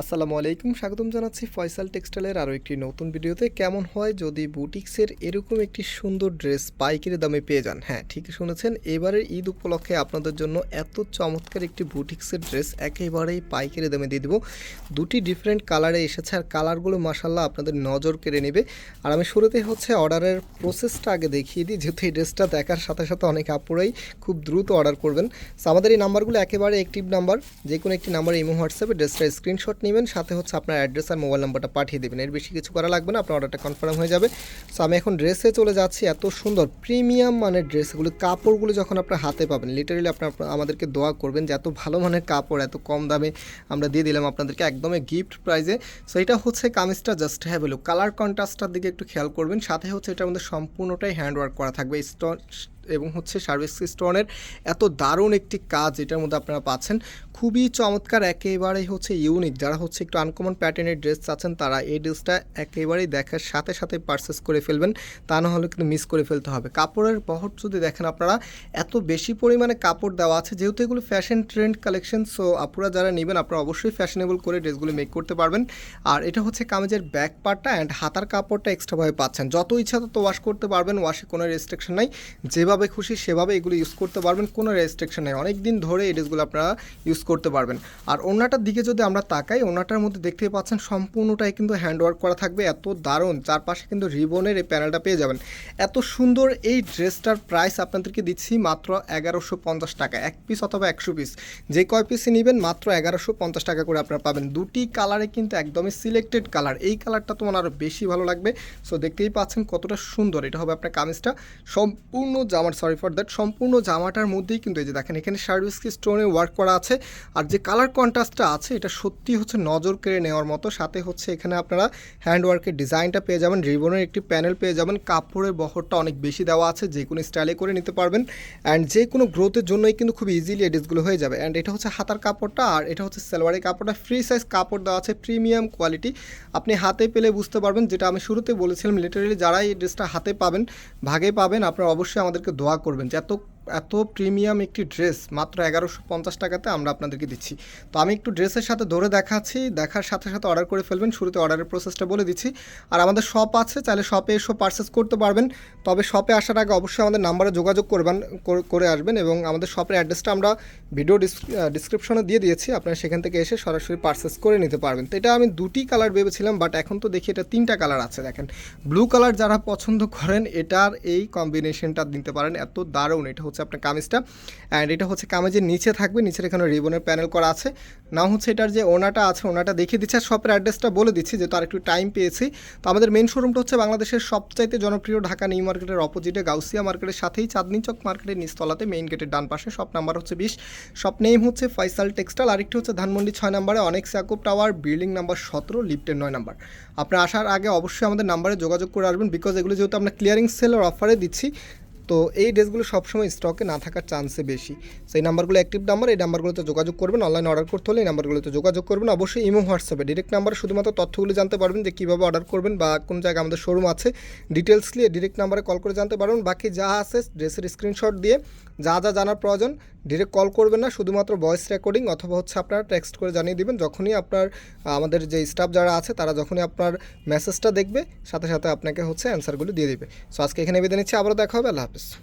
আসসালামু আলাইকুম স্বাগতম জানাচ্ছি ফয়সাল টেক্সটাইলের আরও একটি নতুন ভিডিওতে। কেমন হয় যদি বুটিক্সের এরকম একটি সুন্দর ড্রেস পাইকারি দামে পেয়ে যান? হ্যাঁ ঠিকই শুনেছেন এবারের ঈদ উপলক্ষে আপনাদের জন্য এত চমৎকার একটি বুটিক্সের ড্রেস একেবারেই পাইকারি দামে দিয়ে দেবো। দুটি ডিফারেন্ট কালারে এসেছে আর কালারগুলো মাসাল্লাহ আপনাদের নজর কেড়ে নেবে। আর আমি শুরুতে হচ্ছে অর্ডারের প্রসেসটা আগে দেখিয়ে দিই যেহেতু এই ড্রেসটা দেখার সাথে সাথে অনেক আপুরাই খুব দ্রুত অর্ডার করবেন। So, আমাদের এই নাম্বারগুলো একেবারে অ্যাক্টিভ নাম্বার যে কোনো একটি নাম্বারে ইমো হোয়াটসঅ্যাপে ড্রেসটা স্ক্রিনশট নেবেন, সাথে হচ্ছে আপনার অ্যাড্রেস আর মোবাইল নাম্বারটা পাঠিয়ে দেবেন। এর বেশি কিছু করা লাগবে না, আপনার অর্ডারটা কনফার্ম হয়ে যাবে। সো আমি এখন ড্রেসে চলে যাচ্ছি, এত সুন্দর প্রিমিয়াম মানের ড্রেসগুলো কাপড়গুলো যখন আপনার হাতে পাবেন লিটারেলি আপনার আমাদেরকে দোয়া করবেন যে এত ভালো মানের কাপড়, এত কম দামে আমরা দিয়ে দিলাম আপনাদেরকে একদমই গিফট প্রাইজে সো এটা হচ্ছে কামিজটা জাস্ট হ্যাভ লুক কালার কন্ট্রাস্টটার দিকে একটু খেয়াল করবেন, সাথে হচ্ছে এটার মধ্যে সম্পূর্ণটাই হ্যান্ড ওয়ার্ক করা থাকবে স্টোন এবং হচ্ছে সার্ভিস স্টোনের এত দারুণ একটি কাজ এটার মধ্যে আপনারা পাচ্ছেন। খুবই চমৎকার, একেবারেই হচ্ছে ইউনিক। যারা হচ্ছে একটু আনকমন প্যাটার্নের ড্রেস চাচ্ছেন, তারা এই ড্রেসটা একেবারেই দেখার সাথে সাথে পারচেস করে ফেলবেন। তা না হলে কিন্তু মিস করে ফেলতে হবে। কাপড়ের বহর যদি দেখেন আপনারা, এত বেশি পরিমাণে কাপড় দেওয়া আছে। যেহেতু এগুলো ফ্যাশন ট্রেন্ড কালেকশন সো আপনারা যারা নেবেন, আপনারা অবশ্যই ফ্যাশনেবল করে ড্রেসগুলো মেক করতে পারবেন। আর এটা হচ্ছে কামেজের ব্যাক পার্টটা অ্যান্ড হাতার কাপড়টা এক্সট্রাভাবে পাচ্ছেন। যত ইচ্ছা তত ওয়াশ করতে পারবেন ওয়াশে কোনো রেস্ট্রিকশন নাই। যেভাবে খুশি সেভাবে এগুলো ইউজ করতে পারবেন, কোনো রেস্ট্রিকশন নেই। অনেক দিন ধরে এই ড্রেসগুলো আপনারা ইউজ করতে পারবেন। আর ওনাটার দিকে যদি আমরা তাকাই ওনাটার মধ্যে দেখতেই পাচ্ছেন সম্পূর্ণটাই কিন্তু হ্যান্ডওয়ার্ক করা থাকবে। এত দারুণ, চারপাশে কিন্তু রিবনের এই প্যানেলটা পেয়ে যাবেন। এত সুন্দর এই ড্রেসটার প্রাইস আপনাদেরকে দিচ্ছি মাত্র এগারোশো পঞ্চাশ টাকা, এক পিস অথবা একশো পিস যে কয় পিসই নেবেন, মাত্র এগারোশো পঞ্চাশ টাকা করে আপনারা পাবেন। দুটি কালারে কিন্তু একদমই সিলেক্টেড কালার এই কালারটা তোমার আরও বেশি ভালো লাগবে। সো দেখতেই পাচ্ছেন কতটা সুন্দর। এটা হবে আপনার কামিজটা। সম্পূর্ণ জামার সরি ফর দ্যাট সম্পূর্ণ জামাটার মধ্যেই কিন্তু এই যে দেখেন, এখানে সার্ভিস স্টোনে ওয়ার্ক করা আছে। আর যে কালার কন্ট্রাস্টটা আছে, এটা সত্যি হচ্ছে নজর কেড়ে নেওয়ার মতো। সাথে হচ্ছে এখানে আপনারা হ্যান্ড ওয়ার্কের ডিজাইনটা পেয়ে যাবেন, রিবনের একটি প্যানেল পেয়ে যাবেন। কাপড়ের বহরটা অনেক বেশি দেওয়া আছে, যে কোনো স্টাইলে করে নিতে পারবেন। অ্যান্ড যে কোনো গ্রোথের জন্যই কিন্তু খুব ইজিলি এডিসগুলো হয়ে যাবে। অ্যান্ড এটা হচ্ছে হাতার কাপড়টা, আর এটা হচ্ছে সালোয়ারের কাপড়টা। ফ্রি সাইজ কাপড় দেওয়া আছে প্রিমিয়াম কোয়ালিটি আপনি হাতে পেলে বুঝতে পারবেন, যেটা আমি শুরুতে বলেছিলাম লিটারেলি যারা এই ড্রেসটা হাতে পাবেন, ভাগে পাবেন, আপনারা অবশ্যই আমাদেরকে দোয়া করবেন যে এত এত প্রিমিয়াম একটি ড্রেস, মাত্র এগারোশো পঞ্চাশ টাকাতে আমরা আপনাদেরকে দিচ্ছি। তো আমি একটু ড্রেসের সাথে ধরে দেখাচ্ছি, দেখার সাথে সাথে অর্ডার করে ফেলবেন, শুরুতে অর্ডারের প্রসেসটা বলে দিচ্ছি। আর আমাদের শপ আছে, চাইলে শপে এসে পারচেস করতে পারবেন। তবে শপে আসার আগে অবশ্যই আমাদের নাম্বারে যোগাযোগ করবেন, কর- আসবেন এবং আমাদের শপের অ্যাড্রেসটা আমরা ভিডিও ডিসক্রিপশনে দিয়ে দিয়েছি। আপনারা সেখান থেকে এসে সরাসরি পারচেস করে নিতে পারবেন। তো এটা আমি দুটি কালার ভেবেছিলাম বাট এখন তো দেখি এটা তিনটা কালার আছে, দেখেন। ব্লু কালার যারা পছন্দ করেন, এটার এই কম্বিনেশনটা দিতে পারেন। এত দারুণ, এটা হচ্ছে আপনার কামিজটা। অ্যান্ড এটা হচ্ছে কামিজের নিচে থাকবে, নিচের এখানে রিবনের প্যানেল করা আছে। না হচ্ছে এটার যে ওনাটা আছে, ওনাটা দেখিয়ে দিচ্ছে। আর শপের অ্যাড্রেসটা বলে দিচ্ছি, যেহেতু আর একটু টাইম পেয়েছি। তো আমাদের মেন শোরুমটা হচ্ছে বাংলাদেশের সবচাইতে জনপ্রিয় ঢাকা নিউ মার্কেটের অপোজিটে গাউসিয়া মার্কেটের সাথেই চাঁদনি চক মার্কেটের নিচতলাতে মেইন গেটের ডান পাশে। শপ নাম্বার হচ্ছে বিশ। শপ নেম হচ্ছে ফয়সাল টেক্সটাইল আরেকটি হচ্ছে ধানমন্ডি ছয় নম্বরে অনেক সাকুব টাওয়ার বিল্ডিং নাম্বার সতেরো লিফটের নয় নাম্বার আপনার আসার আগে অবশ্যই আমাদের নাম্বারে যোগাযোগ করে আসবেন বিকজ এগুলো যেহেতু আমরা ক্লিয়ারিং সেলের অফারে দিচ্ছি তো এই ড্রেসগুলো সবসময় স্টকে না থাকার চান্সে বেশি। সেই নাম্বারগুলো অ্যাক্টিভ নাম্বার এই নাম্বারগুলোতে যোগাযোগ করবেন অনলাইনে অর্ডার করতে হলে এই নাম্বারগুলোতে যোগাযোগ করবেন। অবশ্যই ইমো হোয়াটসঅ্যাপে ডিরেক্ট নাম্বারে শুধুমাত্র তথ্যগুলো জানতে পারবেন যে কীভাবে অর্ডার করবেন বা কোন জায়গায় আমাদের শোরুম আছে। ডিটেলস নিয়ে ডিরেক্ট নাম্বারে কল করে জানতে পারবেন। বাকি যা আছে, ড্রেসের স্ক্রিনশট দিয়ে যা যা জানার প্রয়োজন ডিরেক্ট কল করবেন না। শুধুমাত্র ভয়েস রেকর্ডিং অথবা হচ্ছে আপনারা টেক্সট করে জানিয়ে দিবেন। যখনই আপনার, আমাদের যে স্টাফ যারা আছে, তারা যখনই আপনার মেসেজটা দেখবে, সাথে সাথে আপনাকে হচ্ছে অ্যান্সারগুলো দিয়ে দেবে। সো আজকে এখানে বিদায় নিচ্ছি। আবারও দেখা হবে। আল্লাহ হাফিজ। Cheers.